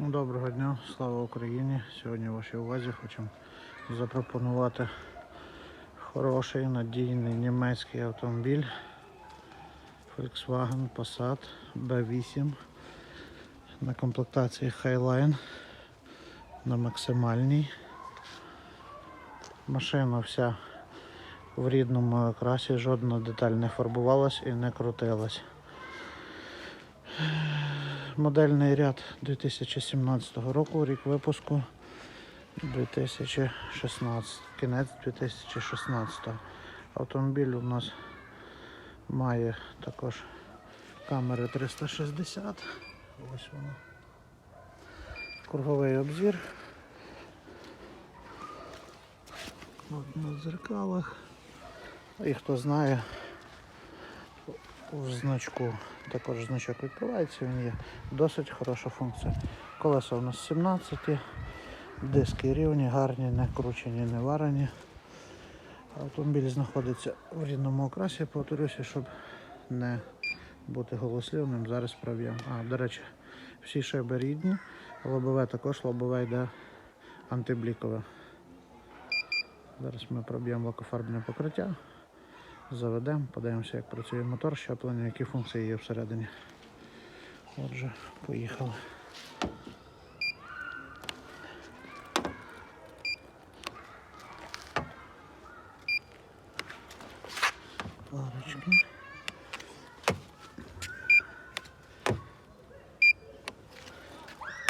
Доброго дня, слава Україні! Сьогодні в вашій увазі хочемо запропонувати хороший надійний німецький автомобіль Volkswagen Passat B8 на комплектації Highline на максимальній. Машина вся в рідному окрасі, жодна деталь не фарбувалась і не крутилась. Модельний ряд 2017 року, рік випуску 2016, кінець 2016. Автомобіль у нас має також камери 360. Ось воно. Круговий обзір. От на дзеркалах. І хто знає, у значку також значок відкривається, він є досить хороша функція. Колеса у нас 17, диски рівні, гарні, не кручені, не варені. Автомобіль знаходиться в рідному окрасі, повторюся, щоб не бути голослівним, зараз проб'ємо. А, до речі, всі шиби рідні, лобове також, лобове йде антиблікове. Зараз ми проб'ємо лакофарбне покриття. Заведемо, подивимося, як працює мотор, щеплення, які функції є всередині. Отже, поїхали.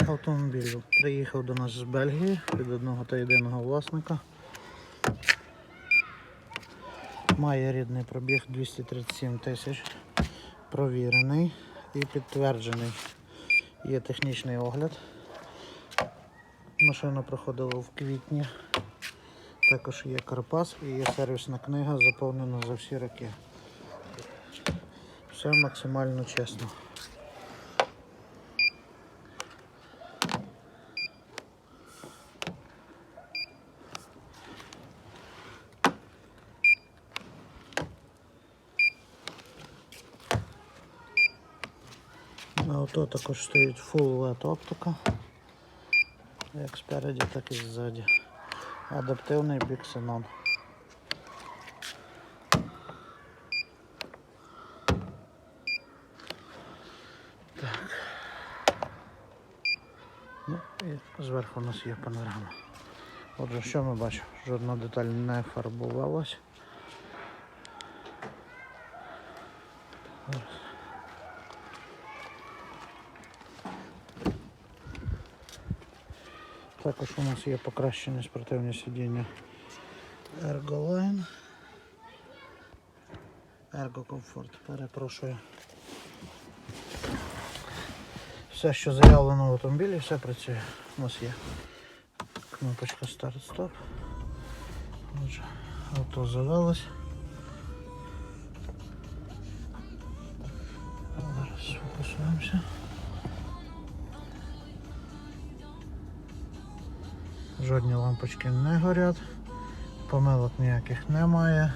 Автомобіль приїхав до нас з Бельгії від одного та єдиного власника. Має рідний пробіг 237 тисяч. Провірений і підтверджений. Є технічний огляд. Машина проходила в квітні. Також є Карпас і є сервісна книга, заповнена за всі роки. Все максимально чесно. На авто також стоїть Full LED оптика. Як спереді, так і ззаді. Адаптивний біксенон. Так. Ну і зверху у нас є панорама. Отже, що ми бачимо? Жодна деталь не фарбувалась. Також у нас є покращені спортивні сидіння Ergoline. Ergo Comfort, перепрошую. Все, що заявлено в автомобілі, все працює. У нас є кнопочка старт-стоп. Авто завелось. Зараз фокусуємося. Жодні лампочки не горять, помилок ніяких немає.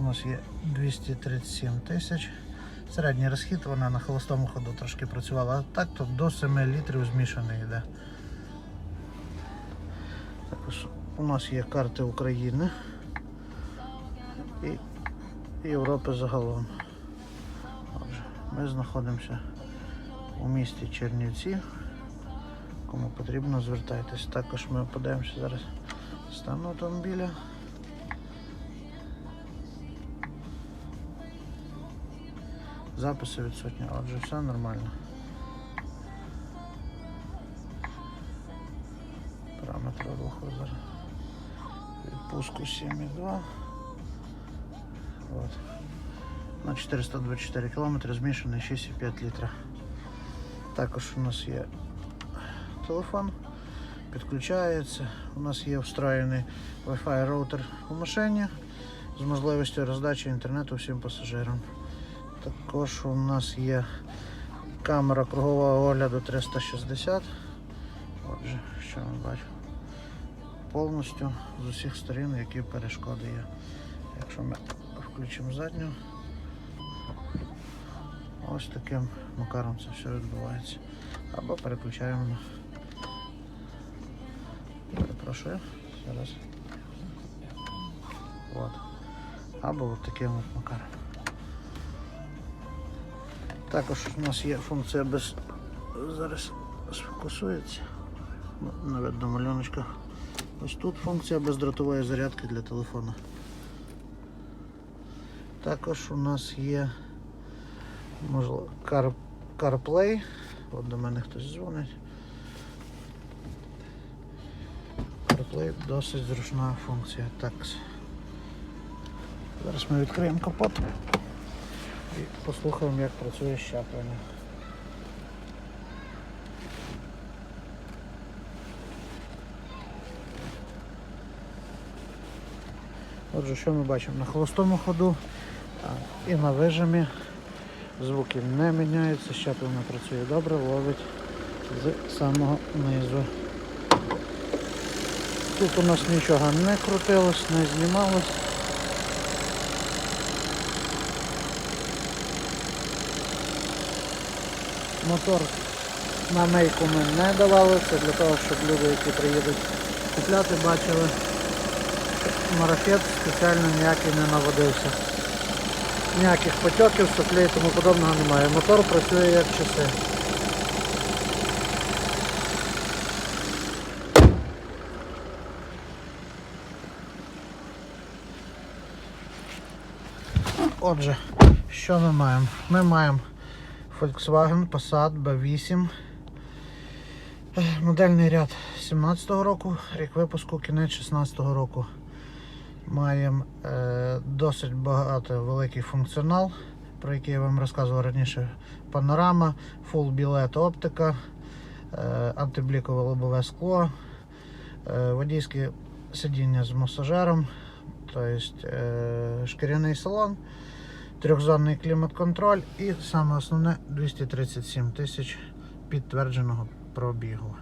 У нас є 237 тисяч. Середній розхід, вона на холостому ходу трошки працювала, а так то до 7 літрів змішаний йде. Також у нас є карти України і Європи загалом. Отже, ми знаходимося у місті Чернівці. Кому потрібно, звертайтесь. Також ми подивимося зараз стан автомобіля. Записи відсутні, отже, все нормально. Параметри руху зараз. Відпуску 7,2. От. На 424 км змішаний 6,5 літра. Також у нас є телефон, підключається. У нас є встроєний Wi-Fi роутер у машині з можливістю роздачі інтернету всім пасажирам. Також у нас є камера кругового огляду 360. Отже, що ми бачимо. Повністю з усіх сторін, які перешкоди є. Якщо ми включимо задню, ось таким макаром це все відбувається. Або переключаємо. Перепрошую. Зараз. От. Або от таким от макаром. Також у нас є функція без. Зараз сфокусується. Ну, Не видно малюночка. Ось тут функція бездротової зарядки для телефона. Також у нас є можливо CarPlay. От до мене хтось дзвонить. CarPlay досить зручна функція. Так. Зараз ми відкриємо капот і послухаємо, як працює щеплення. Отже, що ми бачимо? На холостому ходу і на вижимі звуки не міняються, щеплення працює добре, ловить з самого низу. Тут у нас нічого не крутилось, не знімалось. Мотор на мейку ми не давали, це для того, щоб люди, які приїдуть купляти, бачили. Марафет спеціально ніякий не наводився. Ніяких потьоків, соплей і тому подобного немає. Мотор працює як часи. Отже, що ми маємо? Ми маємо Volkswagen Passat B8. Е, Модельний ряд 17-го року, рік випуску, кінець 16-го року. Маємо е, досить багато великий функціонал, про який я вам розказував раніше. Панорама, full білет оптика, е, антиблікове лобове скло, е, водійське сидіння з масажером, тобто е, шкіряний салон, трьохзонний клімат-контроль і саме основне 237 тисяч підтвердженого пробігу.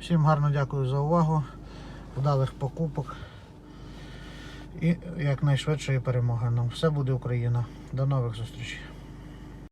Всім гарно дякую за увагу, вдалих покупок і якнайшвидшої перемоги нам. Все буде Україна. До нових зустрічей.